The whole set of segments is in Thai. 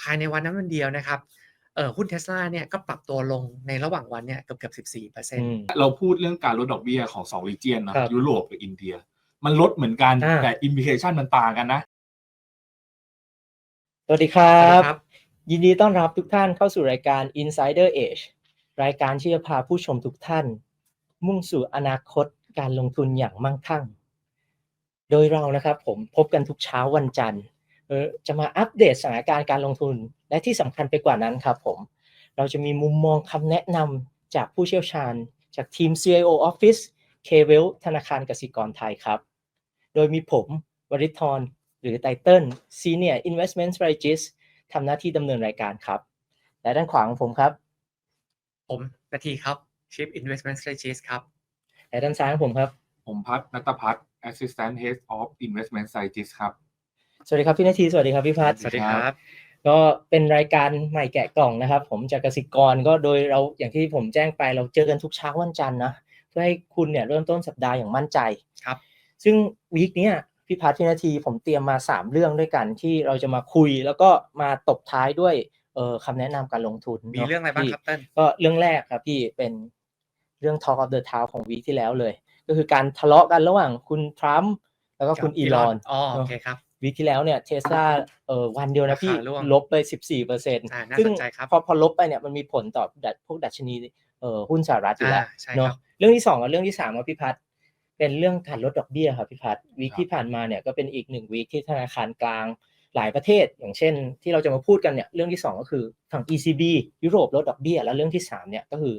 ภายในวันนั้นวันเดียวนะครับเออหุ้นเทสลาเนี่ยก็ปรับตัวลงในระหว่างวันเนี่ยเกือบเกือบสิบสี่เปอร์เซ็นอืต์มเราพูดเรื่องการลดดอกเบี้ยของสองรีเจียนนะครับยุโรปกับอินเดีย มันลดเหมือนกันอ่าแต่อิมพิเคชันมันต่างกันนะ สวัสดีครัสวัสบดีครับ ยินดีต้อนรับทุกท่านเข้าสู่รายการ Insider Edge รายการที่จะพาผู้ชมทุกท่าน มุ่งสู่อนาคตการลงทุนอย่างมั่งคั่ง โดยเรานะครับผมพบกันทุกเช้าวันจันทร์ เออจะมาอัปเดตสถานการณ์การลงทุนและที่สำคัญไปกว่านั้นครับผม เราจะมีมุมมองคำแนะนำจากผู้เชี่ยวชาญ จากทีม CIO Office k w e l l ธนาคารกสิกรไทยครับ โดยมีผมวริธรหรือไตเติ้ล Senior Investment Strategist ทำหน้าที่ดำเนินรายการครับ และด้านขวาของผมครับ ผมนาทีครับ Chief Investment Strategist ครับ และด้านซ้ายของผมครับ ผมพัฒนัตพัฒน์ Assistant Head of Investment Strategist ครับ สวัสดีครับพี่นาทีสวัสดีครับพี่พัฒน์สวัสดีครับ ก็เป็นรายการใหม่แกะกล่องนะครับ ผมจากกสิกรก็โดยเราอย่างที่ผมแจ้งไปเราเจอกันทุกเช้าวันจันทร์นะเพื่อให้คุณเนี่ยเริ่มต้นสัปดาห์อย่างมั่นใจครับ ซึ่งวีคเนี้ยพี่พัฒน์พี่นาทีผมเตรียมมา 3 เรื่องด้วยกันที่เราจะมาคุย แล้วก็มาตบท้ายด้วยเอ่อคำแนะนำการลงทุนมีนเรื่องอะไรบ้างพี่ครับเติ้ลก็เรื่องแรกครับพี่เป็นเรื่อง Talk of the Town ของวีคที่แล้วเลย ก็คือการทะเลาะกันระหว่างคุณทรัมป์แล้วก็คุณอีลอนอ๋อโอเคครับ วีคที่แล้วเนี่ยเทสลาเอ่อวันเดียวนะพี่ราคาร่วงลบไป 14เปอร์เซ็นต์อ่าน่าซึ่งสนใจครับ พอพอลบไปเนี่ยมันมีผลต่อดัชพวกดัชนีเอ่อหุ้นสหรัฐอยู่แล้วอ่าใช่ครับ เนาะเรื่องที่สองกับเรื่องที่สามครับพี่พัฒน์เป็นเรื่องการลดดอกเบี้ยครับพี่พัฒน์วีคครับที่ผ่านมาเนี่ยก็เป็นอีกหนึ่งวีคที่ธนาคารกลางหลายประเทศ อย่างเช่น ที่เราจะมาพูดกันเนี่ยเรื่องที่สองก็คือฝั่ง ECB ยุโรปลดดอกเบี้ย แล้วเรื่องที่สามเนี่ยก็คือ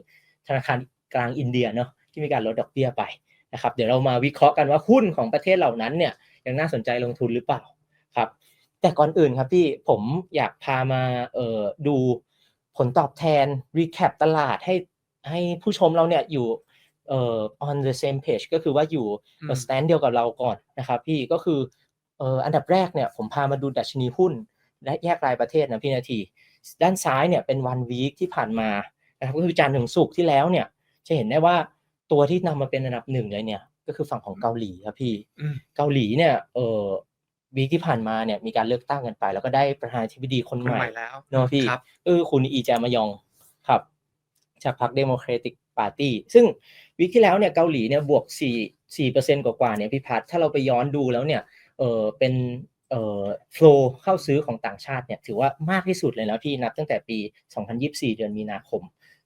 ธนาคารกลางอินเดียเนาะที่มีการลดดอกเบี้ยไป นะครับเดี๋ยวเรามาวิเคราะห์กันว่าหุ้นของประเทศเหล่านั้นเนี่ยยังน่าสนใจลงทุนหรือเปล่าครับแต่ก่อนอื่นครับพี่ผมอยากพามาเอ่อดูผลตอบแทน recap ตลาดให้ให้ผู้ชมเราเนี่ยอยู่เอ่อ on the same page ก็คือว่าอยู่อืมสแตนเดียวกับเราก่อนนะครับพี่ก็คือเอ่ออันดับแรกเนี่ยผมพามาดูดัชนีหุ้น และแยกรายประเทศนะพี่นาที ด้านซ้ายเนี่ยเป็นวันวีคที่ผ่านมานะครับก็คือจันทร์ถึงศุกร์ที่แล้วเนี่ยจะเห็นได้ว่า ตัวที่นำมาเป็นอันดับหนึ่งเลยเนี่ย ก็คือฝั่งของเกาหลีครับพี่อืมเกาหลีเนี่ย เออวีคที่ผ่านมาเนี่ยมีการเลือกตั้งกันไป แล้วก็ได้ประธานาธิบดีคนคนใหม่ใหม่แล้วเนอะพี่ครับเออคุณอีแจมายองครับ จากพรรคเดโมแครติกปาร์ตี้ซึ่งวีคที่แล้วเนี่ยเกาหลีเนี่ยบวก4 4เปอร์เซ็นต์กว่าๆเนี่ยพี่พัฒน์ถ้าเราไปย้อนดูแล้วเนี่ยเออเป็นเอ่อโฟลเข้าซื้อของต่างชาติเนี่ยถือว่ามากที่สุดเลยนะพี่นับตั้งแต่ปี 2024 เดือนมีนาคม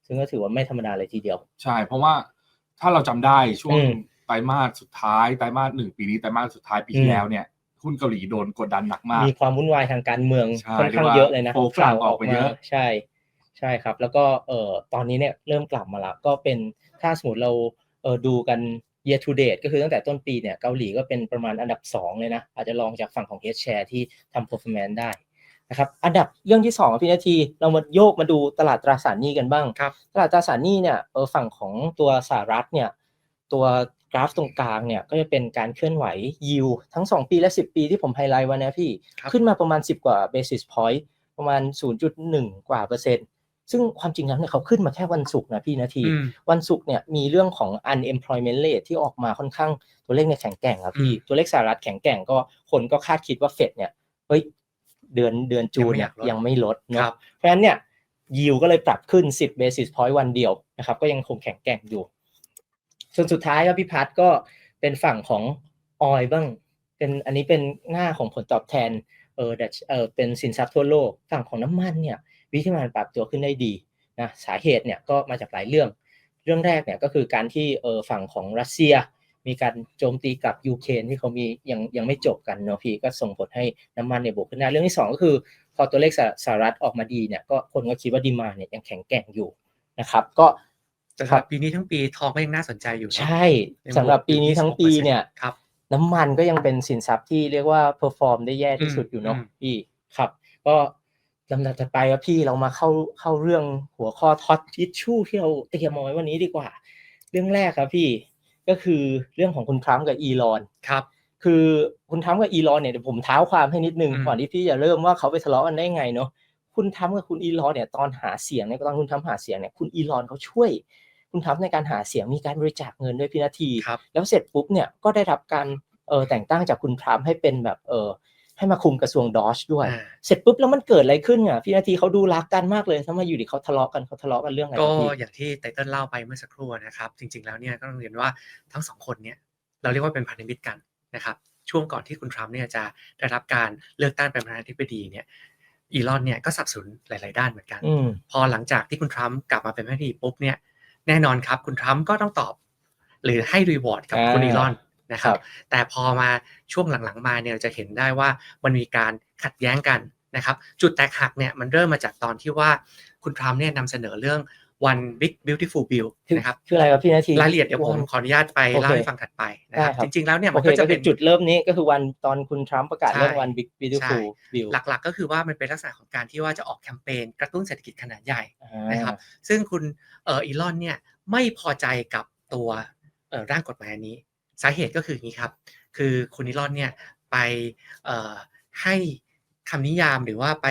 ซึ่งก็ถือว่าไม่ธรรมดาเลยทีเดียว ใช่ เพราะว่า ถ้าเราจำได้ช่วงอืมไตรมาสสุดท้ายไตรมาสหนึ่งปีนี้ไตรมาสสุดท้ายปีอืที่มแล้วเนี่ยหุ้นเกาหลีโดนกดดันหนักมาก มีความวุ่นวายทางการเมืองใช่ค่อนข้างเรียกว่าเยอะเลยนะโฟกัสออกไปเยอะใช่ ใช่ครับ แล้วก็เอ่อตอนนี้เนี่ยเริ่มกลับมาแล้วก็เป็นถ้าสมมติเราเอ่อดูกัน year to date ก็คือตั้งแต่ต้นปีเนี่ยเกาหลีก็เป็นประมาณอันดับ 2 เลยนะ อาจจะลองจากฝั่งของ H share ที่ทำ performance ได้ นะครับอันดับเรื่องที่2พี่นาทีเรามาโยกมาดูตลาดตราสารหนี้กันบ้างครับตลาดตราสารหนี้เนี่ยเออฝั่งของตัวสหรัฐเนี่ยตัวกราฟตรงกลางเนี่ยก็จะเป็นการเคลื่อนไหวยิวทั้ง 2 ปีและ 10 ปีที่ผมไฮไลท์ไว้นะพี่ครับขึ้นมาประมาณ 10 กว่า basis point ประมาณ 0.1 กว่าเปอร์เซ็นต์ ซึ่งความจริงแล้วเนี่ยเขาขึ้นมาแค่วันศุกร์นะพี่นาทีอืมวันศุกร์เนี่ยมีเรื่องของ unemployment rate ที่ออกมาค่อนข้างตัวเลขในยแข็งแกร่งครับพี่อืมตัวเลขสหรัฐแข็งแกร่งก็คนก็คาดคิดว่าเฟดเนี่ยเฮ้ย เดือนเดือนจูนเนี่ยยัยังงไม่ไม่อยากลลดดเนาะครับเพราะฉะนั้นเนี่ยยิวก็เลยปรับขึ้น 10 basis point วันเดียวนะครับก็ยังคงแข็งแกร่งอยู่ ส่วนสุดท้ายครับพี่พัฒน์ก็เป็นฝั่งของออยบ้างเป็นอันนี้เป็นหน้าของผลตอบแทนเออดัชเออเป็นสินทรัพย์ทั่วโลกฝั่งของน้ำมันเนี่ยวิธีมันปรับตัวขึ้นได้ดีนะสาเหตุเนี่ยก็มาจากหลายเรื่อง เรื่องแรกเนี่ยก็คือการที่เออฝั่งของรัสเซีย มีการโจมตีกับยูเครนที่เขามียังยังไม่จบกันเนาะพี่ก็ส่งผลให้น้ำมันเนี่ยบวกขึ้นได้เรื่องที่สองก็คือ พอตัวเลขสหสหรัฐออกมาดีเนี่ยก็คนก็คิดว่าดีมาเนี่ยยังแข็งแกร่งอยู่นะครับก็แต่สำหรับปีนี้ทั้งปีทองก็ยังน่าสนใจอยู่เนอะใช่ยังสำหรับปีนี้อยู่ที่ทั้งปี16%เนี่ยครับน้ำมันก็ยังเป็นสินทรัพย์ที่เรียกว่าเพอร์ฟอร์มได้แย่ที่สุดอยู่เนาะอืมพี่ครับ ก็ลำดับถัดไปครับพี่เรามาเข้าเข้าเรื่องหัวข้อท็อตทิชชู่ที่เราเตรียมมาไว้วันนี้ดีกว่า เรื่องแรกครับพี่ ก็คือเรื่องของคุณทรัมป์กับอีลอนครับ คือคุณทรัมป์กับอีลอนเนี่ยเดี๋ยวผมเท้าความให้นิดนึงอืมก่อนที่พี่จะเริ่มว่าเขาไปทะเลาะกันได้ไงเนาะคุณทรัมป์กับคุณอีลอนเนี่ยตอนหาเสียงเนี่ยตอนคุณทรัมป์หาเสียงเนี่ยคุณอีลอนเขาช่วย คุณทรัมป์ในการหาเสียงมีการบริจาคเงินด้วยพี่นาทีครับแล้วเสร็จปุ๊บเนี่ยก็ได้รับการเออแต่งตั้งจากคุณทรัมป์ให้เป็นแบบเออ ให้มาคุมกระทรวงดอชด้วยอ่าเสร็จปุ๊บแล้วมันเกิดอะไรขึ้นอะพี่นาทีเขาดูรักกันมากเลยทำไมอยู่ดีเขาทะเลาะกันเขาทะเลาะกันเรื่องอะไรก็พี่อย่างที่ไตเติ้ลเล่าไปเมื่อสักครู่นะครับ จริง ๆแล้วเนี่ยก็ต้องเรียนว่าทั้งสองคนเนี่ยเราเรียกว่าเป็นพันธมิตรกันนะครับช่วงก่อนที่คุณทรัมป์เนี่ยจะได้รับการเลือกตั้งเป็นประธานาธิบดีเนี่ยอีลอนเนี่ยก็สนับสนุนหลาย ๆ ด้านเหมือนกันอืมพอหลังจากที่คุณทรัมป์กลับมาเป็นประธานาธิบดีปุ๊บเนี่ยแน่นอนครับคุณทรัมป์ก็ต้องตอบ หรือให้รีวอร์ดกับอ่าคุณอีลอน นะครับครับ แต่พอมาช่วงหลังๆมาเนี่ยเราจะเห็นได้ว่ามันมีการขัดแย้งกันนะครับจุดแตกหักเนี่ยมันเริ่มมาจากตอนที่ว่าคุณทรัมป์เนี่ยนำเสนอเรื่อง one big beautiful bill คือนะครับคืออะไรครับพี่นาทีรายละเอียดเดี๋ยวผมขออนุญาตไปโอเคเล่าให้ฟังถัดไปนะครับได้ครับจริงๆแล้วเนี่ยโอมันเคก็ก็จะคืเป็อนจุดเริ่มนี้ก็คือวันตอนคุณทรัมป์ประกาศใช่เรื่องวัน Big Beautiful ใช่ Bill หลักๆ ก็คือว่ามันเป็นลักษณะของการที่ว่าจะออกแคมเปญกระตุ้นเศรษฐกิจขนาดใหญ่อ่านะครับซึ่งคุณเอ่ออีลอนเนี่ยไม่พอใจกับตัวเอ่อร่างกฎหมายอันนี้ สาเหตุก็คืออย่างนี้ครับ คือคุณอีลอนเนี่ยไปเอ่อให้คำนิยามหรือว่าไป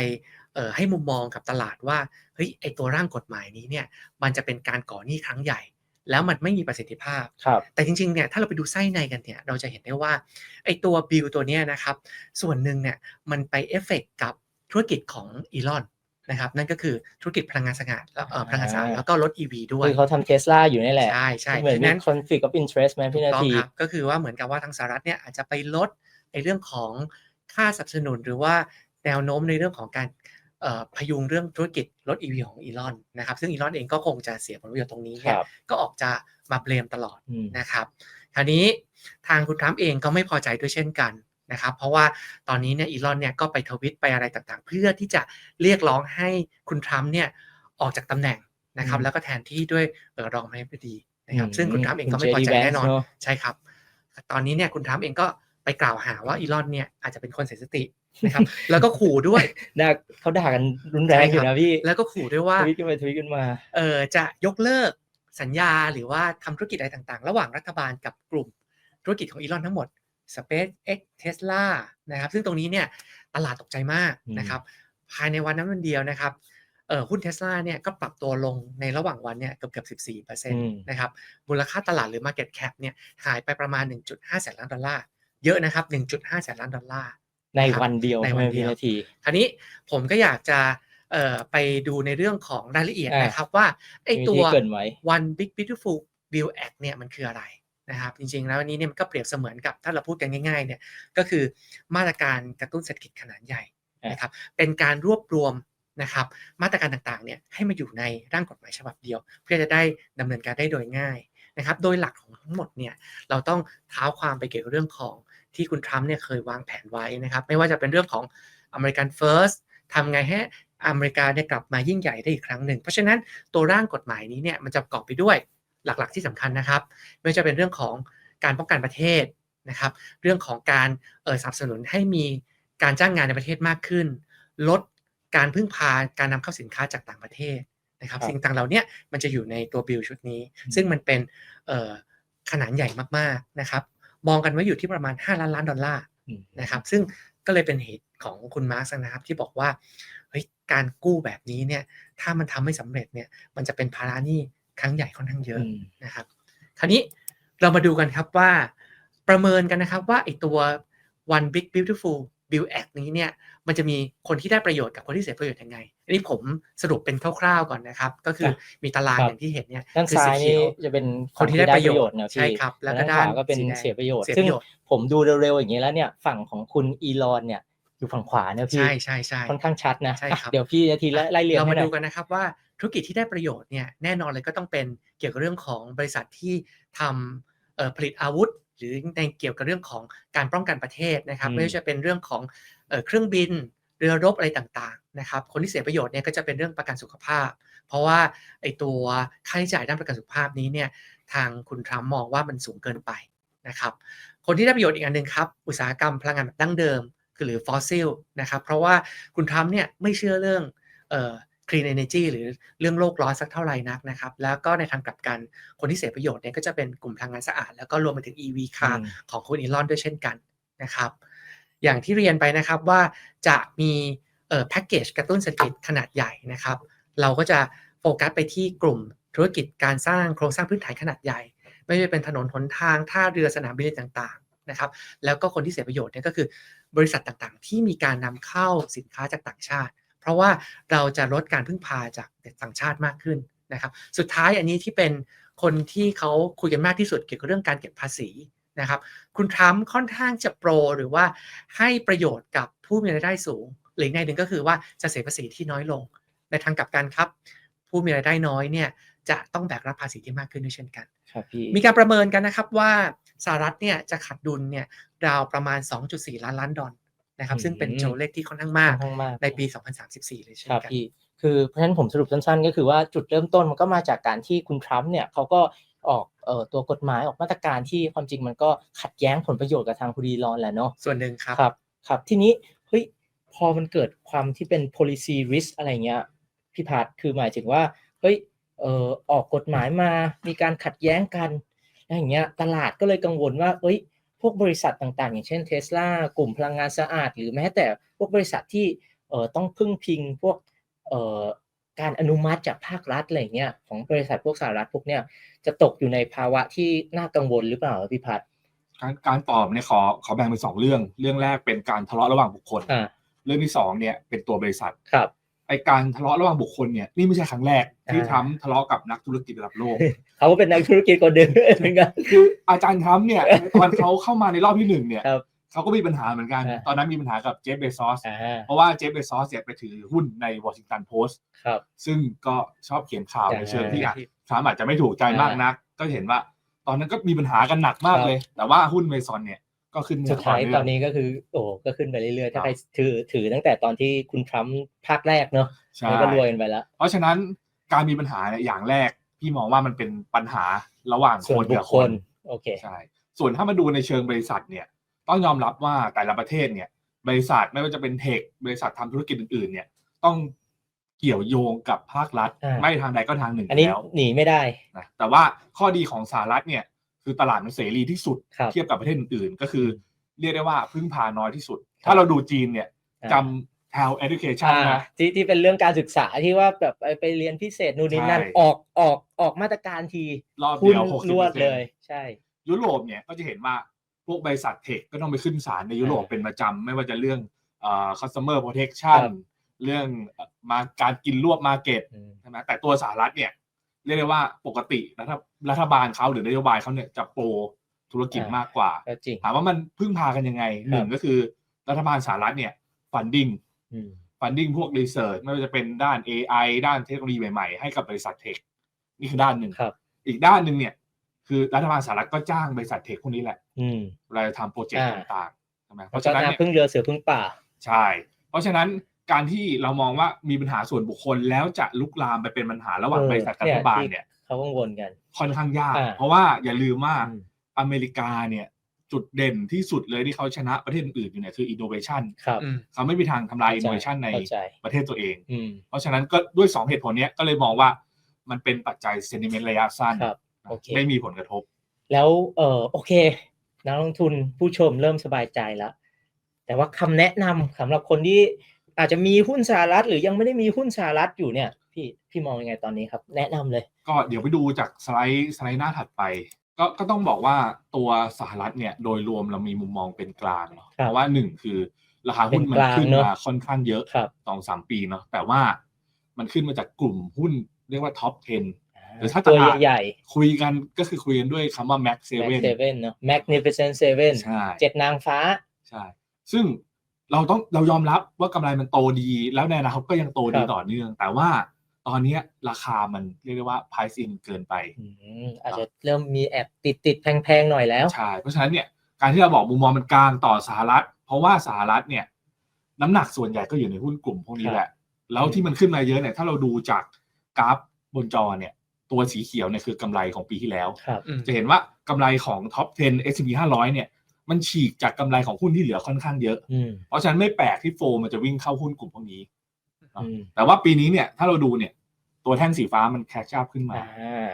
เอ่อให้มุมมองกับตลาดว่าเฮ้ยไอตัวร่างกฎหมายนี้เนี่ยมันจะเป็นการก่อหนี้ครั้งใหญ่ แล้วมันไม่มีประสิทธิภาพครับแต่จริงๆเนี่ยถ้าเราไปดูไส้ในกันเนี่ยเราจะเห็นได้ว่าไอตัวบิลตัวเนี้ยนะครับส่วนหนึ่งเนี่ยมันไปเอฟเฟกกับธุรกิจของอีลอน นะครับนั่นก็คือธุรกิจพลังงานสะอาดแล้วเอ่อพลังงานสะอาดอ่าแล้วก็รถ EV ด้วยคือเขาทำเทสลาอยู่นี่แหละ ใช่ใช่เหมือนฉะมีนั้น conflict of interest ไหมถูพี่กนาต้องทีครับก็คือว่าเหมือนกับว่าทางสหรัฐเนี่ยอาจจะไปลดในเรื่องของค่าสนับสนุนหรือว่าแนวโน้มในเรื่องของการเอ่อพยุงเรื่องธุรกิจรถ EV ของอีลอนนะครับซึ่งอีลอนเองก็คงจะเสียผลประโยชน์ตรงนี้คเนี่ยรับก็ออกจะมาเบลมตลอดอืมนะครับคราวนี้ทางคุณทรัมป์เองก็ไม่พอใจด้วยเช่นกัน นะครับเพราะว่าตอนนี้เนี่ยอีลอนเนี่ยก็ไปทวิตไปอะไรต่างๆ เพื่อที่จะเรียกร้องให้คุณทรัมป์เนี่ยออกจากตำแหน่งนะครับอืมแล้วก็แทนที่ด้วยเอ่อรองประธานาธิบดีนะครับอืมซึ่งคุณทรัมป์เองก็คุณไม่พอใจ JD แน่นอน Vance เนอะใช่ครับ ตอนนี้เนี่ยคุณทรัมป์เองก็ไปกล่าวหาว่าอีลอนเนี่ยอาจจะเป็นคนเสียสตินะครับแล้วก็ขู่ด้วยด่าเขาด่ากันรุนแรงอยู่ใช่ครันะบพี่แล้วก็ขู่ด้วยว่าทวิตกันไปทวิตกันมาเอ่อจะยกเลิกสัญญาหรือว่าทำธุรกิจอะไรต่างๆ ระหว่างรัฐบาลกับกลุ่มธุรกิจของอีลอนทั้งหมด SpaceX Tesla นะครับ ซึ่งตรงนี้เนี่ยตลาดตกใจมากอืมนะครับ ภายในวันนั้นวันเดียวนะครับเอ่อหุ้นเทสลาเนี่ยก็ปรับตัวลงในระหว่างวันเนี่ยเกือบเกือบ14%นะครับมูลค่าตลาดหรือ Market Cap เนี่ยหายไปประมาณ 1.5 แสนล้านดอลลาร์เยอะนะครับ 1.5 แสนล้านดอลลาร์ในครับวันเดียวในใช่ไหวัมนเดีพี่ยวนาทีคราวนี้ผมก็อยากจะเอ่อไปดูในเรื่องของรายละเอียดอ่านนะครับว่าไอ้มีตัวที่เกรินไว้ One Big Beautiful Bill Act เนี่ยมันคืออะไร นะครับจริงๆ แล้วอันนี้เนี่ยมันก็เปรียบเสมือนกับถ้าเราพูดกันง่ายๆเนี่ยก็คือมาตรการกระตุ้นเศรษฐกิจขนาดใหญ่อ่านนะครับเป็นการรวบรวมนะครับมาตรการต่างๆเนี่ยให้มาอยู่ในร่างกฎหมายฉบับเดียว เพื่อจะได้ดำเนินการได้โดยง่ายนะครับโดยหลักของทั้งหมดเนี่ยเราต้องเท้าความไปเกี่ยวกับเรื่องของที่คุณทรัมป์เนี่ยเคยวางแผนไว้นะครับไม่ว่าจะเป็นเรื่องของ American First ทำไงให้อเมริกาเนี่ยกลับมายิ่งใหญ่ได้อีกครั้งหนึ่ง เพราะฉะนั้นตัวร่างกฎหมายนี้เนี่ยมันจะประกอบไปด้วย หลักๆ ที่สำคัญนะครับ ไม่ว่าจะเป็นเรื่องของการป้องกันประเทศนะครับ เรื่องของการเออสนับสนุนให้มีการจ้างงานในประเทศมากขึ้น ลดการพึ่งพาการนำเข้าสินค้าจากต่างประเทศนะครับครับสิ่งต่างเหล่าเนี้ยมันจะอยู่ในตัวบิลชุดนี้อืมซึ่งมันเป็นเอ่อขนาดใหญ่มากๆนะครับ มองกันไว้อยู่ที่ประมาณ 5 ล้านล้านดอลลาร์อืมนะครับ ซึ่งก็เลยเป็นเหตุของคุณมาร์กนะครับที่บอกว่าเฮ้ยการกู้แบบนี้เนี่ยถ้ามันทำไม่สำเร็จเนี่ยมันจะเป็นภาระหนี้ ครั้งใหญ่ค่อนข้างเยอะอืมนะครับ คราวนี้เรามาดูกันครับว่าประเมินกันนะครับว่าไอตัว one big beautiful bill act นี้เนี่ยมันจะมีคนที่ได้ประโยชน์กับคนที่เสียประโยชน์ยังไง อันนี้ผมสรุปเป็นคร่าวๆก่อนนะครับ ก็คือครับมีตารางครับอย่างที่เห็นเนี่ยด้านคือซ้าสียเขีนี่ยวจะเป็นคนที่ได้ประโยชน์นะพี่ใช่ครับแล้วก็ด้านขวาด้านก็เป็นสีแดงเสียประโยชน์เสียซึ่ปงระโยชน์ผมดูเร็วๆอย่างนี้แล้วเนี่ยฝั่งของคุณอีลอนเนี่ยอยู่ฝั่งขวาเนี่ยพี่ใช่ใช่ใช่ค่อนข้างชัดนะใช่ครับอะเดี๋ยวพี่นาทีไล่ไล่เรียงเราให้มาหน่ดูอยกันนะครับว่า ธุรกิจที่ได้ประโยชน์เนี่ยแน่นอนเลยก็ต้องเป็นเกี่ยวกับเรื่องของบริษัทที่ทำเอ่อผลิตอาวุธ หรือในเกี่ยวกับเรื่องของการป้องกันประเทศนะครับอืมไม่ว่าจะเป็นเรื่องของเอ่อเครื่องบินเรือรบอะไรต่างๆนะครับคนที่เสียประโยชน์เนี่ยก็จะเป็นเรื่องประกันสุขภาพ เพราะว่าไอตัวค่าใช้จ่ายด้านประกันสุขภาพนี้เนี่ยทางคุณทรัมป์มองว่ามันสูงเกินไปนะครับคนที่ได้ประโยชน์อีกอันหนึ่งครับอุตสาหกรรมพลังงานแบบดั้งเดิม คือหรือฟอสซิลนะครับเพราะว่าคุณทรัมป์เนี่ยไม่เชื่อเรื่องเอ่อ clean energy หรือเรื่องโลกร้อนสักเท่าไหร่นักนะครับ แล้วก็ในทางกลับกันคนที่เสียประโยชน์เนี่ยก็จะเป็นกลุ่มพลังงานสะอาด แล้วก็รวมไปถึง EV car อืมของคุณอีลอนด้วยเช่นกันนะครับ อย่างที่เรียนไปนะครับว่าจะมีเอ่อแพ็กเกจกระตุ้นเศรษฐกิจขนาดใหญ่นะครับ เราก็จะโฟกัสไปที่กลุ่มธุรกิจการสร้างโครงสร้างพื้นฐานขนาดใหญ่ ไม่ว่าจะเป็นถนนหนทางท่าเรือสนามบินต่างๆนะครับ แล้วก็คนที่เสียประโยชน์เนี่ยก็คือบริษัทต่างๆ ที่มีการนำเข้าสินค้าจากต่างชาติ เพราะว่าเราจะลดการพึ่งพาจากต่างชาติมากขึ้นนะครับ สุดท้ายอันนี้ที่เป็นคนที่เขาคุยกันมากที่สุดเกี่ยวกับเรื่องการเก็บภาษีนะครับ คุณทรัมป์ค่อนข้างจะโปรหรือว่าให้ประโยชน์กับผู้มีรายได้สูง หรือในหนึ่งก็คือว่าจะเสียภาษีที่น้อยลง ในทางกลับกันครับ ผู้มีรายได้น้อยเนี่ยจะต้องแบกรับภาษีที่มากขึ้นด้วยเช่นกันครับพี่มีการประเมินกันนะครับว่าสหรัฐเนี่ยจะขาดดุลเนี่ยราวประมาณ 2.4 ล้านล้านดอลลาร์ นะครับ ซึ่งเป็นตัวเลขที่ค่อนข้างมากค่อนข้างมากในปี 2034 เลยเช่นครับกันพี่คือเพราะฉะนั้นผมสรุปสั้นๆ ก็คือว่าจุดเริ่มต้นมันก็มาจากการที่คุณทรัมป์เนี่ยเขาก็ออกเอ่อตัวกฎหมายออกมาตรการที่ความจริงมันก็ขัดแย้งผลประโยชน์กับทางคุณดีรอนแหละเนาะส่วนหนึ่งครับครับครับทีนี้เฮ้ยพอมันเกิดความที่เป็น policy risk อะไรเงี้ยพี่พัดคือหมายถึงว่าเฮ้ยเอ่อออกกฎหมายมามีการขัดแย้งกันอะไรอย่างเงี้ยตลาดก็เลยกังวลว่าเอ้ย พวกบริษัทต่างๆ อย่างเช่นเทสลากลุ่มพลังงานสะอาด หรือแม้แต่พวกบริษัทที่เอ่อต้องพึ่งพิงพวกเอ่อการอนุมัติจากภาครัฐอะไรเงี้ยของบริษัทพวกสหรัฐพวกเนี้ยจะตกอยู่ในภาวะที่น่ากังวลหรือเปล่าพี่พัดการการตอบเนี่ยขอขอแบ่งเป็นสองเรื่อง เรื่องแรกเป็นการทะเลาะระหว่างบุคคลอ่าเรื่องที่สองเนี่ยเป็นตัวบริษัทครับไอ การทะเลาะระหว่างบุคคลเนี่ยนี่ไม่ใช่ครั้งแรกที่อ่าทรัมป์ทะเลาะกับนักธุรกิจระดับโลกเขาก็เป็นนักธุรกิจคนหนึ่งเหมือนกันคืออาจารย์ทรัมป์เนี่ยตอนเขาเข้ามาในรอบที่หนึ่งเนี่ยครับเขาก็มีปัญหาเหมือนกันอ่าตอนนั้นมีปัญหากับเจฟเบซอสอ่าเพราะว่าเจฟเบซอสเนี่ยไปถือหุ้นในวอชิงตันโพสต์ครับซึ่งก็ชอบเขียนข่าวอ่าในเชิงที่อะทรัมป์อาจจะไม่ถูกใจมากนัก ก็เห็นว่า ตอนนั้นก็มีปัญหากันหนักมากครับเลย แต่ว่าหุ้นเมซอนเนี่ย ก็ขึ้นสุดท้ายเงตอนนี้ก็คือ โอ้ก็ขึ้นไปเรื่อยๆ ถ้าครับใครถือถือตั้งแต่ตอนที่คุณทรัมป์ภาคแรกเนอะใช่แล้วก็รวยกันไปแล้ว เพราะฉะนั้นการมีปัญหาเนี่ยอย่างแรก พี่มองว่ามันเป็นปัญหาระหว่างส่ควนนบุกัคบคคนลโอเคใช่ส่วนถ้ามาดูในเชิงบริษัทเนี่ย ต้องยอมรับว่าแต่ละประเทศเนี่ย บริษัทไม่ว่าจะเป็นเทคบริษัททำธุรกิจอื่น ๆ เนี่ย ต้องเกี่ยวโยงกับภาครัฐอ่าไม่ทางใดก็ทางหนึ่งอันนี้แล้วหนีไม่ได้นะแต่ว่าข้อดีของสหรัฐเนี่ย คือตลาดมันเสรีที่สุด ครับเทียบกับประเทศอื่นๆ ก็คือเรียกได้ว่าพึ่งพาน้อยที่สุดครับถ้าเราดูจีนเนี่ยอ่า จำ t e l education อ่านะที่ที่เป็นเรื่องการศึกษาที่ว่าแบบไปไปเรียนพิเศษนู่นนี่นั่นใช่ ออกออกออกมาตรการทีรอบคุเดีณยวหกสิบรวดเปอร์เซ็นเลยต์ใช่ ยุโรปเนี่ยก็จะเห็นว่าพวกบริษัทเทคก็ต้องไปขึ้นศาลในยุโรปอ่าเป็นประจำไม่ว่าจะเรื่องเอ่อ customer protection ครับ เรื่องเอ่อมาการกินรวบ market อืม ใช่ไหมแต่ตัวสหรัฐเนี่ย เรียกได้ว่าปกติรัฐรัฐบาลเขาหรือนโยบายเขาเนี่ยจะโปรธุรกิจอ่ามมากกว่า ก็จริง ถามว่ามันพึ่งพากันยังไงหนึ่งก็คือรัฐบาลสหรัฐเนี่ย funding อืม funding พวก research ไม่ว่าจะเป็นด้าน AI ด้านเทคโนโลยีใหม่ๆ ให้กับบริษัทเทค นี่คือด้านหนึ่งครับ อีกด้านหนึ่งเนี่ย คือรัฐบาลสหรัฐก็จ้างบริษัทเทคพวกนี้แหละอืมเวลาจะทำโปรเจกต์อ่า ต่างๆใช่ไหมเพแล้วราะก็ฉะนั้นนาเนี่ย พึ่งเรือเสือพึ่งป่า ใช่ เพราะฉะนั้น การที่เรามองว่ามีปัญหาส่วนบุคคลแล้วจะลุกลามไปเป็นปัญหาระหว่างเออบริษัทกับรัฐบาลเนี่ยเขากังวลกัน ค่อนข้างยากอ่าเพราะว่าอย่าลืมว่าอืมอเมริกาเนี่ยจุดเด่นที่สุดเลยที่เขาชนะประเทศอื่นๆอยู่เนี่ยคือ innovation ครับอืมเขาไม่มีทางทำลายเข้าใจ innovation ในเข้าใจประเทศตัวเองอืมเพราะฉะนั้นก็ด้วยสองเหตุผลเนี้ยก็เลยมองว่ามันเป็นปัจจัย sentiment ระยะสั้นครับโอเคไม่มีผลกระทบ แล้วเออโอเค นักลงทุนผู้ชมเริ่มสบายใจแล้ว แต่ว่าคำแนะนำสำหรับคนที่ อาจจะมีหุ้นสหรัฐหรือยังไม่ได้มีหุ้นสหรัฐอยู่เนี่ย พี่พี่มองยังไงตอนนี้ครับ แนะนำเลย ก็เดี๋ยวไปดูจากสไลด์สไลด์หน้าถัดไป ก็ก็ต้องบอกว่าตัวสหรัฐเนี่ยโดยรวมเรามีมุมมองเป็นกลางเนาะครับเพราะว่าหนึ่งคือราคาหุ้นมันเป็นกลางขึ้นเนอะมาค่อนข้างเยอะครับสองสามปีเนาะแต่ว่ามันขึ้นมาจากกลุ่มหุ้นเรียกว่าท็อป10หรือถ้าตัวตลาดใหญ่คุยกันก็คือคุยกันด้วยคำว่า Max ๆ Max 7 Seven เนอะ Magnificent Seven ใช่เจ็ดนางฟ้า ใช่ ซึ่ง เราต้องเรายอมรับว่ากำไรมันโตดี แล้วในอนาคตก็ยังโตดีครับต่อเนื่อง แต่ว่าตอนเนี้ยราคามันเรียกได้ว่า price in เกินไปอืมอาจจะเริ่มมีแอบติดติดๆแพงๆหน่อยแล้วใช่เพราะฉะนั้นเนี่ยการที่เราบอกมุมมองมันกลางต่อสหรัฐ เพราะว่าสหรัฐเนี่ย น้ำหนักส่วนใหญ่ก็อยู่ในหุ้นกลุ่มพวกนี้แหละ แล้วที่มันขึ้นมาเยอะเนี่ยถ้าเราดูจากกราฟบนจอเนี่ย ตัวสีเขียวเนี่ยคือกำไรของปีที่แล้วครับอืมจะเห็นว่ากำไรของท็อป 10 S&P 500 เนี่ย มันฉีกจากกำไรของหุ้นที่เหลือค่อนข้างเยอะอืมเพราะฉะนั้นไม่แปลกที่โฟมมันจะวิ่งเข้าหุ้นกลุ่มพวกนี้อืมแต่ว่าปีนี้เนี่ย ถ้าเราดูเนี่ย ตัวแท่งสีฟ้ามันแคชชับขึ้นมาอ่า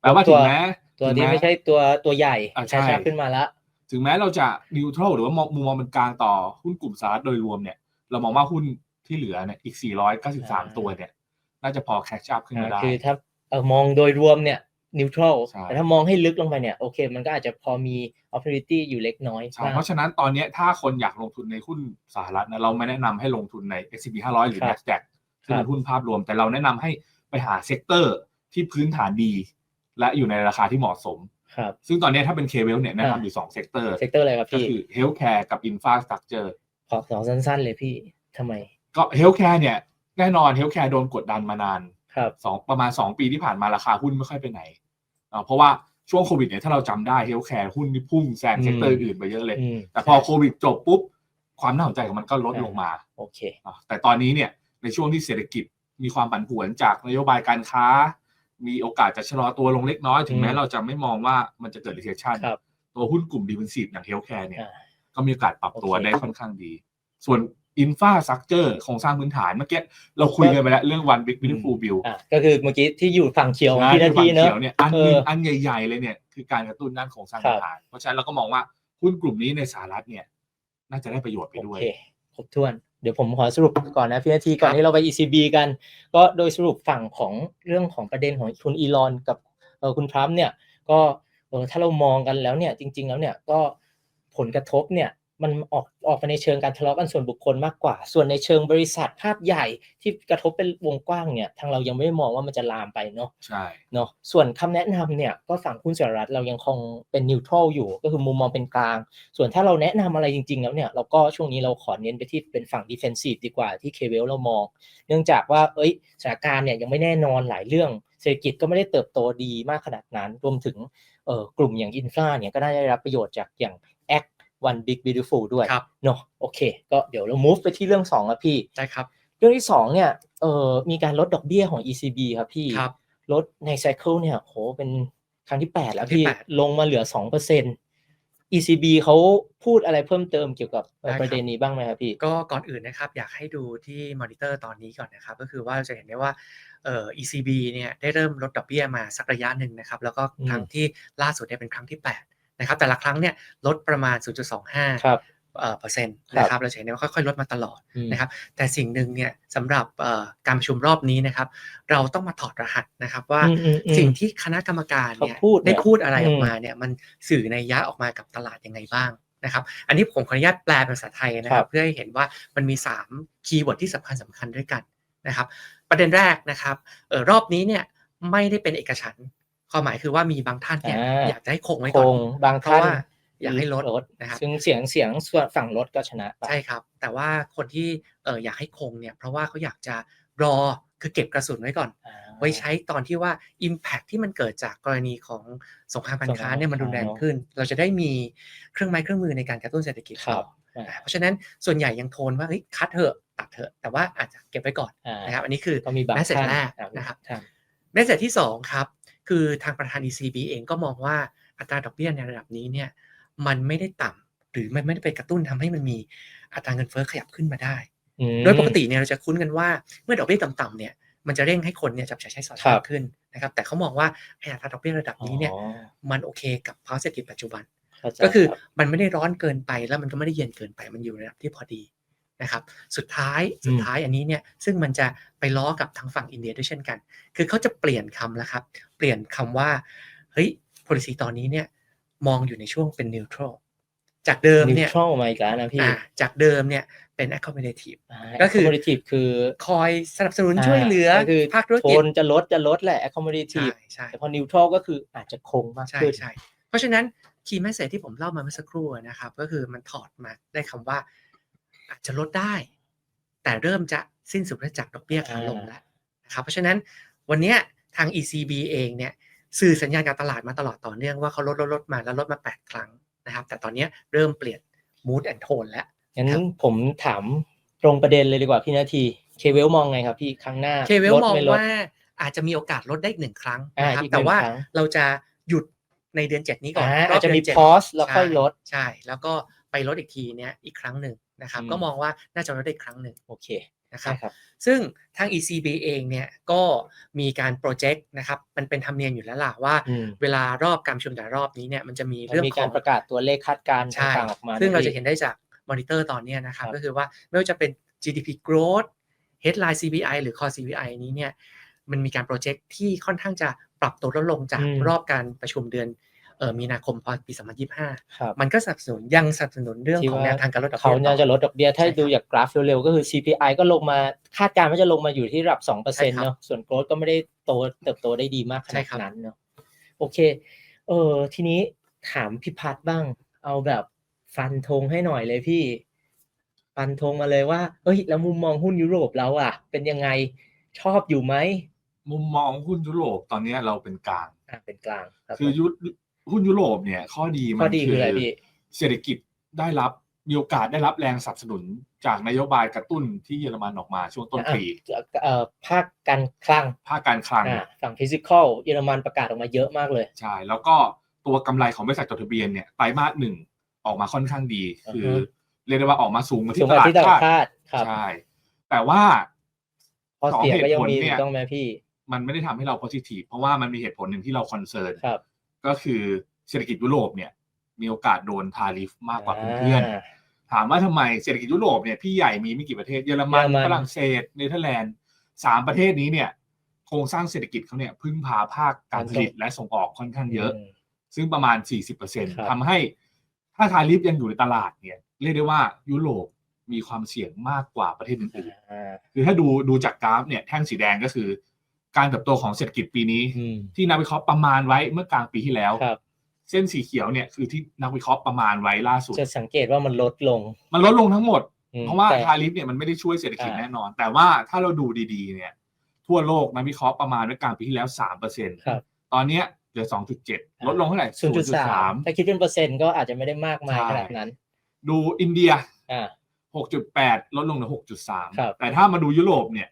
แปลว่าถึงแม้ตัวถึงที่แไม่ใช่ตัวตัวใหญ่อะใช่ช้าๆขึ้นมาแล้วถึงแม้เราจะนิวทรัลหรือว่ามองมุมมองเป็นกลางต่อหุ้นกลุ่มสหรัฐโดยรวมเนี่ย เรามองว่าหุ้นที่เหลือเนี่ยอีก 493 ตัวเนี่ย น่าจะพอแคชชับขึ้นมาได้คือถ้าเออมองโดยรวมเนี่ย neutral ใช่ แต่ถ้ามองให้ลึกลงไปเนี่ยโอเค มันก็อาจจะพอมี opportunity อยู่เล็กน้อยใช่บ้าง เพราะฉะนั้นตอนเนี้ยถ้าคนอยากลงทุนในหุ้นสหรัฐนะเราไม่แนะนำให้ลงทุนใน S&P 500 หรือ ครับ NASDAQ ซึ่งครัเป็บ นหุ้นภาพรวม แต่เราแนะนำให้ไปหาเซกเตอร์ที่พื้นฐานดี และอยู่ในราคาที่เหมาะสม ครับ ซึ่งตอนเนี้ยถ้าเป็นเคเวลเนี่ยแนะนำอยู่สองเซกเตอร์เซกเตอร์อะไรครับก็พี่ คือ Healthcare กับ Infrastructure ขอสองสั้น ๆ เลยพี่ทำไมก็ Healthcare เนี่ยแน่นอน Healthcare โดนกดดันมานานครับ สองประมาณ 2 ปีที่ผ่านมาราคาหุ้นไม่ค่อยไปไหนอ่า เพราะว่าช่วงโควิดเนี่ยถ้าเราจำได้ Healthcare หุ้นนี่พุ่งแซงเซกเตอร์อื่นไปเยอะเลยอืมแต่พอโควิดจบปุ๊บ ความน่าสนใจของมันก็ลดลงมาโอเคอะแต่ตอนนี้เนี่ยในช่วงที่เศรษฐกิจมีความผันผวนจากนโยบายการค้า มีโอกาสจะชะลอตัวลงเล็กน้อย ถึงแม้อืมเราจะไม่มองว่ามันจะเกิด recession ครับตัวหุ้นกลุ่ม defensive อย่าง healthcare เนี่ยอ่าก็มีโอกาสปรับตัวโอเคได้ค่อนข้างดี ส่วน infrastructure โครงสร้างพื้นฐานเมื่อกี้เราคุยกันไปแล้วเรื่อง one big beautiful bill อะก็คือเมื่อกี้ที่อยู่ฝั่งเขียวของใช่พี่นาทีฝั่งเนอะขียวเนี่ยอันหเอนึ่งออันใหญ่ๆเลยเนี่ยคือการกระตุ้นด้านโครงสร้างครัพื้บนฐาน เพราะฉะนั้นเราก็มองว่าหุ้นกลุ่มนี้ในสหรัฐเนี่ย น่าจะได้ประโยชน์ไปโอด้วยเคครบถ้วนเดี๋ยวผมขอสรุปก่อนนะพี่นาทีก่อนครับที่เราไป ECB กัน ก็โดยสรุปฝั่งของเรื่องของประเด็นของคุณอีลอนกับเออคุณทรัมป์เนี่ยก็เออถ้าเรามองกันแล้วเนี่ยจริง ๆ แล้วเนี่ยก็ผลกระทบเนี่ย มันออกออกไปในเชิงการทะเลาะกันส่วนบุคคลมากกว่า ส่วนในเชิงบริษัทภาพใหญ่ที่กระทบเป็นวงกว้างเนี่ย ทางเรายังไม่ได้มองว่ามันจะลามไปเนาะใช่เนาะส่วนคำแนะนำเนี่ยก็ฝั่งหุ้นสหรัฐเรายังคงเป็นนิวทรัลอยู่ ก็คือมุมมองเป็นกลาง ส่วนถ้าเราแนะนำอะไรจริง ๆ แล้วเนี่ยเราก็ช่วงนี้เราขอเน้นไปที่เป็นฝั่งดิเฟนซีฟดีกว่าที่เคเวลเรามอง เนื่องจากว่าเอ้ยสถานการณ์เนี่ยยังไม่แน่นอนหลายเรื่องเศรษฐกิจก็ไม่ได้เติบโตดีมากขนาดนั้นรวมถึงเอ่อกลุ่มอย่างอินฟลาเนี่ยก็ได้รับประโยชน์จากอย่างแอค one big beautiful ด้วยครับเนาะโอเค ก็เดี๋ยวเรา move ไปที่เรื่องสองแล้วพี่ได้ครับเรื่องที่สองเนี่ยเอ่อมีการลดดอกเบี้ยของ ECB ครับพี่ครับลดในไซเคิลเนี่ยโหเป็นครั้งที่ 8 แล้วครั้งที่พี่แปดลงมาเหลือ 2% ECB เขาพูดอะไรเพิ่มเติมเกี่ยวกับเอ่อได้ครับประเด็นนี้บ้างไหมครับพี่ ก็ก่อนอื่นนะครับ อยากให้ดูที่มอนิเตอร์ตอนนี้ก่อนนะครับ ก็คือว่าเราจะเห็นได้ว่าเอ่อ ECB เนี่ยได้เริ่มลดดอกเบี้ยมาสักระยะหนึ่งนะครับ แล้วก็ครั้งที่ล่าสุดเนี่ยเป็นครั้งที่ 8 นะครับแต่ละครั้งเนี่ยลดประมาณ 0.25ครับเอ่อเปอร์เซ็นต์ครับนะครับเราจะเห็นได้ว่าค่อยๆ ลดมาตลอดอืมนะครับแต่สิ่งหนึ่งเนี่ยสำหรับเอ่อการประชุมรอบนี้นะครับ เราต้องมาถอดรหัสนะครับว่าอืมอืมอืมสิ่งที่คณะกรรมการเนี่ยเขาพูดเนี่ยได้พูดอะไรออกอืมมาเนี่ยมันสื่อในยยะออกมากับตลาดยังไงบ้างนะครับอันนี้ผมขออนุญาตแปลเป็นภาษาไทยนะคครัรับบเพื่อให้เห็นว่ามันมี 3 คีย์เวิร์ดที่สำคัญสำคัญด้วยกันนะครับ ประเด็นแรกนะครับเออรอบนี้เนี่ยไม่ได้เป็นเอกฉันท์ ความหมายคือว่ามีบางท่านเนี่ยอ่าอยากจะให้คงไว้คก่อนงบางเพราะท่านว่าอยากให้ลดลดนะครับซึ่งเสียงเสียงส่วนฝั่งลดก็ชนะไปใช่ครับ แต่ว่าคนที่เอออยากให้คงเนี่ยเพราะว่าเขาอยากจะรอคือเก็บกระสุนไว้ก่อนอ่าไว้ใช้ตอนที่ว่า Impact ที่มันเกิดจากกรณีของสงครามการค้าเนี่ยมันรุนแรงขึ้น เราจะได้มีเครื่องไม้เครื่องมือในการกระตุ้นเศรษฐกิจครับต่ออ่าเพราะฉะนั้นส่วนใหญ่ยังโทนว่าเฮ้ยคัดเถอะตัดเถอะแต่ว่าอาจจะเก็บไว้ก่อนอ่านะครับอันนี้คือก็มีบางแมสเซจท่านแรกอ่านะครับท่านแมสเซจที่2ครับ คือทางประธาน ECB เองก็มองว่าอัตราดอกเบี้ยในระดับนี้เนี่ยมันไม่ได้ต่ำหรือมันไม่ได้ไปกระตุ้นทำให้มันมีอัตราเงินเฟ้อขยับขึ้นมาได้อืมโดยปกติเนี่ยเราจะคุ้นกันว่าเมื่อดอกเบี้ยต่ำๆเนี่ยมันจะเร่งให้คนเนี่ยจับจ่ายใช้สอยครับมากขึ้นนะครับ แต่เขามองว่าไอ้อัตราดอกเบี้ยระดับนี้เนี่ยอ๋อมันโอเคกับภาวะเศรษฐกิจปัจจุบันเข้าใจก็คือรับมันไม่ได้ร้อนเกินไปแล้วมันก็ไม่ได้เย็นเกินไปมันอยู่ในระดับที่พอดี นะครับสุดท้ายสุดท้ายอันนี้เนี่ยซึ่งมันจะไปล้อกับทางฝั่งอินเดียด้วยเช่นกัน คือเขาจะเปลี่ยนคำแล้วครับ เปลี่ยนคำว่าเฮ้ย policy ตอนนี้เนี่ยมองอยู่ในช่วงเป็น neutral จากเดิมนิวเนี่ยทรัลมาอีกแล้วนะพี่อ่าจากเดิมเนี่ยเป็น accommodative าก็คือ accommodative คือคอยสนับสนุนช่วยเหลือก็คือภาคธุรโทกิจนจะลดจะลดแหละใช่ accommodative ใช่แต่พอ neutral ก็คืออาจจะคงมากใช่ขึ้นใช่เพราะฉะนั้น key message ที่ผมเล่ามาเมื่อสักครู่นะครับ ก็คือมันถอดมาได้คำว่า อาจจะลดได้ แต่เริ่มจะสิ้นสุดจากดอกเบี้ยขาลงแล้วนะครับเพราะฉะนั้นวันเนี้ยทาง ECB เองเนี่ยสื่อสัญญาณการตลาดมาตลอดต่อเนื่องว่าเขาลดลดลดมาแล้วลดมา 8 ครั้งนะครับ แต่ตอนเนี้ยเริ่มเปลี่ยน mood and tone แล้วงั้นครับผมถามตรงประเด็นเลยดีกว่าพี่นาทีเคเวลมองไงครับพี่ครั้งหน้าเคเวลลดมองไม่ลดว่าอาจจะมีโอกาสลดได้อีกหนึ่งครั้งอ่านะครับอีกหนึ่งแต่ว่าครั้งเราจะหยุดในเดือน7นี้ก่อนอ่ารบอาจจะมีเดืนเจ็ด pause แล้วค่อยลดใช่ แล้วก็ ไปลดอีกทีเนี้ยอีกครั้งหนึ่งนะครับอืมก็มองว่าน่าจะลดได้อีกครั้งหนึ่งโอเคนะครับใช่ครับซึ่งทาง ECB เองเนี่ยก็มีการโปรเจกต์นะครับมันเป็นธรรมเนียมอยู่แล้วล่ะว่าอืมเวลารอบการประชุมแต่ละรอบนี้เนี่ยมันจะมีมันเรื่องมีขกาอรงประกาศตัวเลขคาดการณ์ใช่ต่างๆออกมา ซึ่งเราพี่จะเห็นได้จากมอนิเตอร์ตอนเนี้ยนะครับครับก็คือว่าไม่ว่าจะเป็น GDP growth headline CPI หรือ core CPI นี้เนี่ยมันมีการโปรเจกต์ที่ค่อนข้างจะปรับตัวลดลงจากอืมรอบการประชุมเดือนเอ่อ มีนาคมปี 2025ครับมันก็สนับสนุนยังสนับสนุนเรื่องที่ของว่าแนวทางการลดดอกเขาเบี้ยน่าจะลดดอกเบี้ยถ้าใช่ครับดูจากกราฟเร็วๆ ก็คือ CPI ก็ลงมาคาดการณ์ว่าจะลงมาอยู่ที่ระดับสองเปอร์ใช่เซ็นต์ครับเนาะส่วนโกลดก็ไม่ได้โตเติบโตได้ดีมากขใช่นาดครับนั้นเนาะโอเคเออทีนี้ถามพี่พัดบ้าง เอาแบบฟันธงให้หน่อยเลยพี่ ฟันธงมาเลยว่า เอ้ย แล้วมุมมองหุ้นยุโรปเราอะ เป็นยังไงชอบอยู่ไหม มุมมองหุ้นยุโรปตอนเนี้ยเราเป็นกลางอะเป็นกลางครับคือผมยุ หุ้นยุโรปเนี่ย ข้อดีมัข้อนดีคืออะไรพี่ เศรษฐกิจได้รับมีโอกาสได้รับแรงสนับสนุนจากนโยบายกระตุ้นที่เยอรมันออกมาช่วงต้นปีอะเอ่อภาคการคลังภาคการคลัง อ่าฝั่งฟิสิกอลเยอรมันประกาศออกมาเยอะมากเลย ใช่ แล้วก็ตัวกำไรของบริษัทจดทะเบียนเนี่ยไตรมาสหนึ่งออกมาค่อนข้างดีอือฮึคือเรียกได้ว่าออกมาสูงกว่าสูที่งตกว่าลาดที่ตลาดคาดคาดครับใช่ แต่ว่าข้อเสียก็ยังมีสองเหตุผลเนี่ยถูกต้องไหมพี่มันไม่ได้ทำให้เรา positive เพราะว่ามันมีเหตุผลหนึ่งที่เราคอนเซิร์นครับ ก็คือเศรษฐกิจยุโรปเนี่ยมีโอกาสโดนทาริฟมากกว่าเพื่อนๆถามว่าทำไมเศรษฐกิจยุโรปเนี่ยพี่ใหญ่มีไม่กี่ประเทศเยอรมันเยอรมันฝรั่งเศสเนเธอร์แลนด์สามประเทศนี้เนี่ยโครงสร้างเศรษฐกิจเขาเนี่ยพึ่งพาภาคการผลิตและส่งออกค่อนข้างเยอะมซึ่งประมาณครับ40%ทำให้ถ้าทาริฟยังอยู่ในตลาดเนี่ยเรียกได้ว่ายุโรปมีความเสี่ยงมากกว่าประเทศอื่นอ่าๆคือถ้าดูดูจากกราฟเนี่ยแท่งสีแดงก็คือ การเติบโตของเศรษฐกิจปีนี้ อืม ที่นักวิเคราะห์ประมาณไว้เมื่อกลางปีที่แล้ว ครับ เส้นสีเขียวเนี่ยคือที่นักวิเคราะห์ประมาณไว้ล่าสุด จะสังเกตว่ามันลดลงมันลดลงทั้งหมด อืมเพราะว่าแต่ ทาริฟเนี่ยมันไม่ได้ช่วยเศรษฐกิจอ่า แน่นอน แต่ว่าถ้าเราดูดีๆ เนี่ย ทั่วโลกนักวิเคราะห์ประมาณเมื่อกลางปีที่แล้ว3%เปอร์เซ็นต์ครับ ตอนเนี้ยเหลือ2.7ลดลงเท่าไหร่ศูนย์จุดสามถ้าคิดเป็นเปอร์เซ็นต์ก็อาจจะไม่ได้มากมายใช่ขนาดนั้น ดูอินเดียอ่า6.8ลดลงเหลือครับ6.3แต่ถ้ามาดูยุโรปเนี่ย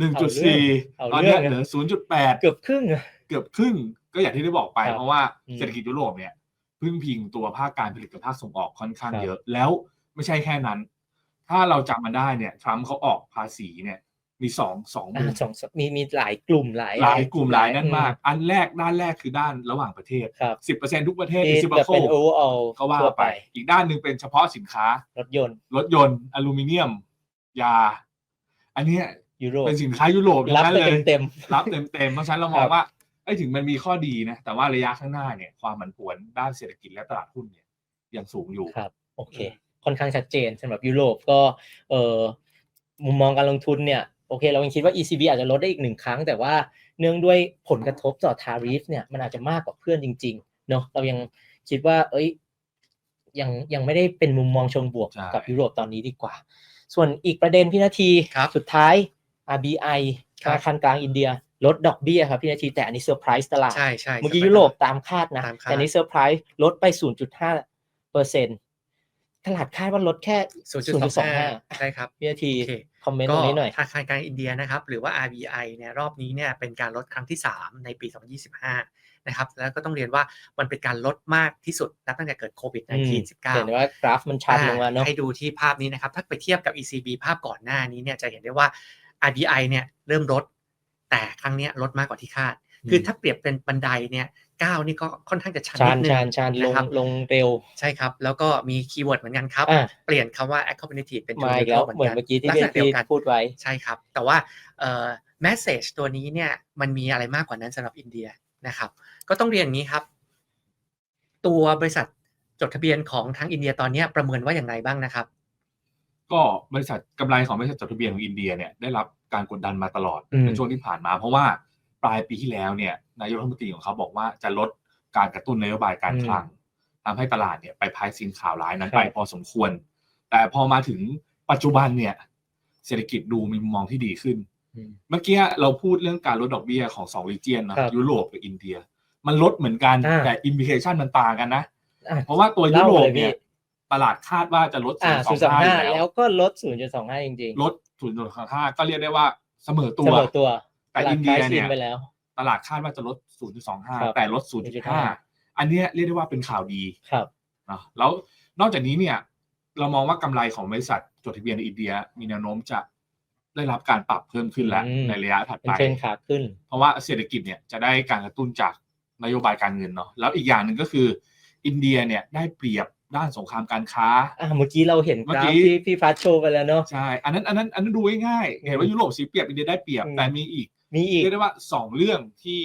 1.4เอาตอนเรื่เนี้อยงเหลือ0.8เกือบครึ่งอะเกือบครึ่งก็อย่างที่ได้บอกไปครับเพราะว่าอืมเศรษฐกิจยุโรปเนี่ยพึ่งพิงตัวภาคการผลิตกับภาคส่งออกค่อนข้างครับเยอะ แล้วไม่ใช่แค่นั้น ถ้าเราจำมาได้เนี่ยทรัมป์เขาออกภาษีเนี่ยมีสองสองมุอ่ามสองมีมีหลายกลุ่มหลายหลายกลุ่มหลายนั่นมากอือันแรกด้านแรกคือด้านระหว่างประเทศครับสิบเปอร์เซ็นทุกประเทศที่ซิจะเป็น overall ก็ว่าทั่วไป อีกด้านหนึ่งเป็นเฉพาะสินค้ารถยนต์ รถยนต์ อลูมิเนียม ยา อันเนี้ ยยุโรปเป็นสินค้ายุโรปทั้งรับนั้นไปเลยเต็มรับเต็มเต็มๆเพราะฉะนั้นเรามอคงรับว่าไอ้ยถึงมันมีข้อดีนะ แต่ว่าระยะข้างหน้าเนี่ยความผันผวนด้านเศรษฐกิจและตลาดหุ้นเนี่ยยังสูงอยู่ๆครับโอเค ค่อนข้างชัดเจนสำหรับยุโรปก็เอ่อมุมมองการลงทุนเนี่ยโอเค เรายังคิดว่า ECB อาจจะลดได้อีกหนึ่งครั้ง แต่ว่าเนื่องด้วยผลกระทบต่อทาริฟเนี่ยมันอาจจะมากกว่าเพื่อนจริงๆเนาะเรายังคิดว่า เอ้ยยังยังไม่ได้เป็นมุมมองเชิงบวกใช่กับยุโรปตอนนี้ดีกว่า ส่วนอีกประเด็นพี่นาทีครับสุดท้าย RBI ธครับนาคารกลางอินเดียลดดอกเบี้ยครับพี่นาทีแต่อันนี้เซอร์ไพรส์ตลาดใช่ใช่เมื่อกี้ยุโรปตามคาดนะตามคาดแต่อันนี้เซอร์ไพรส์ลดไป 0.5เปอร์เซ็นตลาดคาดว่าลดแค่ 0.25 ใช่ครับวินาทีโอเคคอมเมนต์ตก็รงนี้หน่อยธนาคารกลางอินเดียนะครับ หรือว่า RBI เนี่ยรอบนี้เนี่ยเป็นการลดครั้งที่ 3 ในปี 2025 นะครับ แล้วก็ต้องเรียนว่ามันเป็นการลดมากที่สุดนับตั้งแต่เกิดโควิดอืม19เห็นว่ากราฟมันชัดลงมาเนาะให้ดูที่ภาพนี้นะครับ ถ้าไปเทียบกับ ECB ภาพก่อนหน้านี้เนี่ยจะเห็นได้ว่า RBI เนี่ยเริ่มลด แต่ครั้งเนี้ยลดมากกว่าที่คาด คือถ้าเปรียบเป็นบันไดเนี่ยก้าวนี่ก็ค่อนข้างจะชันชานินดนึงชานชานลงนะครับลงเร็ว ใช่ครับ แล้วก็มีคีย์เวิร์ดเหมือนกันครับอะเปลี่ยนคำว่า accommodative เป็นมาอีกแล้ว neutral เหมือนเมื่อกี้ที่ลักษพี่ณะเดียวกันพูดไว้ใช่ครับ แต่ว่าเอ่อ message ตัวนี้เนี่ยมันมีอะไรมากกว่านั้นสำหรับอินเดียนะครับ ก็ต้องเรียนอย่างนี้ครับ ตัวบริษัทจดทะเบียนของทางอินเดียตอนเนี้ยประเมินว่าอย่างไรบ้างนะครับ ก็บริษัทกำไรของบริษัทจดทะเบียนของอินเดียเนี่ยได้รับการกดดันมาตลอดอืม ในช่วงที่ผ่านมา เพราะว่าปลายปีที่แล้วเนี่ยนายกรัฐมนตรีของเขาบอกว่าจะลดการกระตุ้นนโยบายการคลังทำให้ตลาดเนี่ยไปพายซินข่าวร้ายนั้นครับไปพอสมควร แต่พอมาถึงปัจจุบันเนี่ยเศรษฐกิจดูมีมุมมองที่ดีขึ้น อืม เมื่อกี้เราพูดเรื่องการลดดอกเบี้ยของสองรีเจียนนะครับยุโรปกับอินเดีย มันลดเหมือนกันอ่า แต่อินดิเคชันมันต่างกันนะ อะ เพราะว่าตัวยุเล่าโรปเลยพี่เนี่ย ตลาดคาดว่าจะลดอ่า0.25 0.25อยู่แล้แล้ววก็ลด 0.25 จริงลด0.25ก็เรียกได้ว่าเสมอๆตัเสวมอตัวแต่ตลาดอินเดีย price in เนี่ย ไปแล้ว ตลาดคาดว่าจะลด ครับ0.25 แต่ลด0.5 อันเนี้ยเรียกได้ว่าเป็นข่าวดีครับ นะแล้วนอกจากนี้เนี่ย เรามองว่ากำไรของบริษัทจดทะเบียนในอินเดียมีแนวโน้มจะได้รับการปรับเพิ่มขึ้นแล้ว อืม ในระยะถัดเป็นไป เทรนด์ขาขึ้น เพราะว่าเศรษฐกิจเนี่ยจะได้การกระตุ้นจากนโยบายการเงินเนาะแล้วอีกอย่างหนึ่งก็คือ อินเดียเนี่ยได้เปรียบ ด้านสงครามการค้า อ่าเมื่อกี้เราเห็นกเมื่อรากี้ฟที่พี่พัชโชว์ไปแล้วเนาะ ใช่ อันนั้นอันนั้นอันนั้นดูง่ายๆเห็นว่ายุโรปเสียเปรียบอินเดียได้เปรียบ อืม แต่มีอีก มีอีก เรียกได้ว่าสองเรื่องที่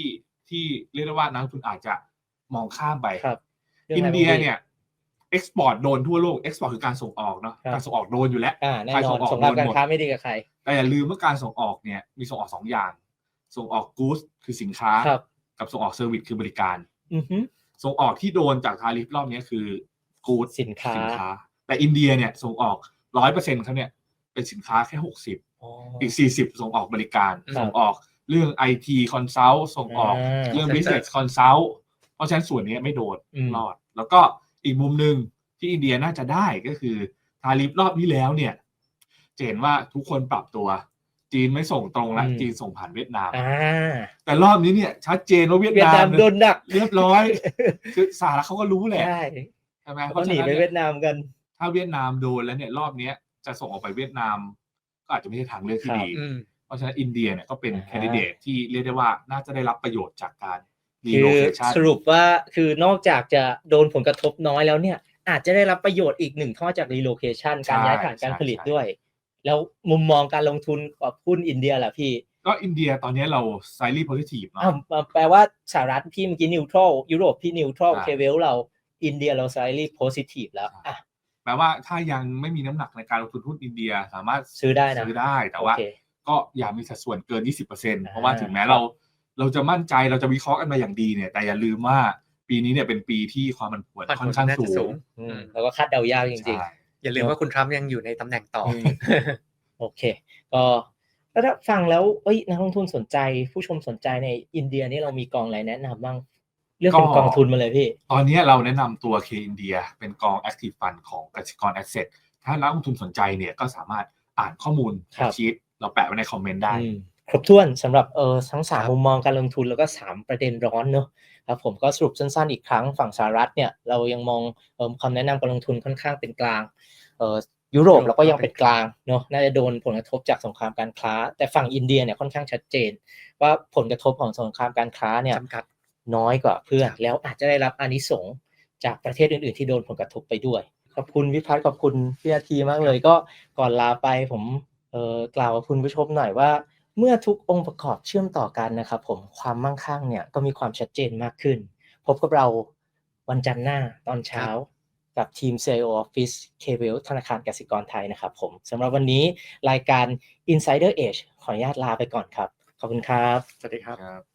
ที่เรียกได้ว่านักลงทุนอาจจะมองข้ามไป ครับอินเดียเนี่ยเอ็กซ์พอร์ตโดนทั่วโลกเอ็กซ์พอร์ตคือการส่งออกเนาะครับ การส่งออกโดนอยู่แล้ว อ่าแน่ใครนส่อนงออกสงครามโดนหมด การค้าไม่ดีกับใคร แต่อย่าลืมว่าการส่งออกเนี่ยมีส่งออกสองอย่าง ส่งออกกู๊ดคือสินค้า ครับ กับส่งออกเซอร์วิสคือบริการ อือฮึส่งออกที่โดนจากทาริฟรอบนี้คือ กู๊ดสินค้า สินค้า แต่อินเดียเนี่ยส่งออกร้อยเปอร์เซ็นต์เขาเนี่ยเป็นสินค้าแค่หกสิบอ๋ออีกสี่สิบส่งออกบริการครับส่งออกเรื่องไอทีคอนซัลท์ส่งออกอ่าเรื่อง Center business consult เพราะฉะนั้นส่วนนี้ไม่โดนอืมรอด แล้วก็อีกมุมหนึ่งที่อินเดียน่าจะได้ก็คือทาริฟรอบนี้แล้วเนี่ยจะเห็นว่าทุกคนปรับตัว จีนไม่ส่งตรงแล้วอืมจีนส่งผ่านเวียดนามอ่าแต่รอบนี้เนี่ย ชัดเจนว่าเวียดเวียดามนานมโดนหนักเรียบร้อย คือสหรัฐเขาก็รู้แหละ ใช่ใช่ไหมเพเขาราะหฉะนีนั้นไปเนี่ยเวียดนามกัน ถ้าเวียดนามโดนแล้วเนี่ยรอบเนี้ยจะส่งออกไปเวียดนาม ก็อาจจะไม่ใช่ทางเลือกที่ครับดีอืมเพราะฉะนั้นอินเดียเนี่ยก็เป็นอ่าแคนดิเดตที่เรียกได้ว่าน่าจะได้รับประโยชน์จากการรีคืโลอเคชันสรุปว่าคือนอกจากจะโดนผลกระทบน้อยแล้วเนี่ย อาจจะได้รับประโยชน์อีกหนึ่งข้อจาก relocation การย้ายฐานการผลิตด้วย แล้วมุมมองการลงทุนกับหุ้นอินเดียล่ะพี่ก็อินเดียตอนนี้เราไซรีโพซิทีฟเนาะอ้าวแปลว่าสหรัฐพี่เมื่อกี้นิวทรัลยุโรปพี่นิวทรัลใช่เคเวลเรา อินเดียเราไซรีโพซิทีฟแล้วอะแปลว่าถ้ายังไม่มีน้ำหนักในการลงทุนหุ้นอินเดียสามารถซื้อได้นะซื้อได้แต่ว่าโอเคก็อย่ามีสัดส่วนเกิน 20%เอ่าเพราะว่าถึงแม้เราเราจะมั่นใจเราจะวิเคราะห์กันมาอย่างดีเนี่ย แต่อย่าลืมว่าปีนี้เนี่ยเป็นปีที่ความผันผวนความผันผวนค่อนข้างน่าจะสูสูงงอืมแล้วก็คาดเดายากจริงใช่อย่าลืมว่าคุณทรัมป์ยังอยู่ในตำแหน่งต่ออืมๆโอเค ก็แล้วถ้าฟังแล้วเอ้ยนักลงทุนสนใจ ผู้ชมสนใจในอินเดียนี่เรามีกองอะไรแนะนำบ้าง เลือกเป็นกองทุนมาเลยพี่ ตอนนี้เราแนะนำตัว K India เป็นกอง Active Fund ของกสิกร Asset ถ้านักลงทุนสนใจเนี่ยก็สามารถอ่านข้อมูลครับชีตเราแปะไว้ในคอมเมนต์ได้อืมครบถ้วนสำหรับเออทั้งสามครับมุมมองการลงทุนแล้วก็สามประเด็นร้อนเนอะครับผมก็สรุปสั้นๆอีกครั้งฝั่งสหรัฐเนี่ยเรายังมองเออคำแนะนำการลงทุนค่อนข้างเป็นกลางเออยุโรปเราก็ยังเป็นกลางเนอะน่าจะโดนผลกระทบจากสงครามการค้า แต่ฝั่งอินเดียเนี่ยค่อนข้างชัดเจน ว่าผลกระทบของสงครามการค้าเนี่ยจำกัด น้อยกว่าเพื่อนครับแล้วอาจจะได้รับอานิสงส์จากประเทศอื่น ๆ ที่โดนผลกระทบไปด้วย ขอบคุณวิพัฒน์ขอบคุณพี่นาทีมากเลย ก็ก่อนลาไปผมเอ่อกล่าวกับคุณผู้ชมหน่อยว่า เมื่อทุกองค์ประกอบเชื่อมต่อกันนะครับ ผมความมั่งคั่งเนี่ยก็มีความชัดเจนมากขึ้น พบกับเราวันจันทร์หน้าตอนเช้ากับทีม CIO Office k w e l ธนาคารกสิกรไทยนะครับผมสำหรับวันนี้รายการ Insider Edge ขออนุญาตลาไปก่อนครับ ขอบคุณครับ สวัสดีครับครับ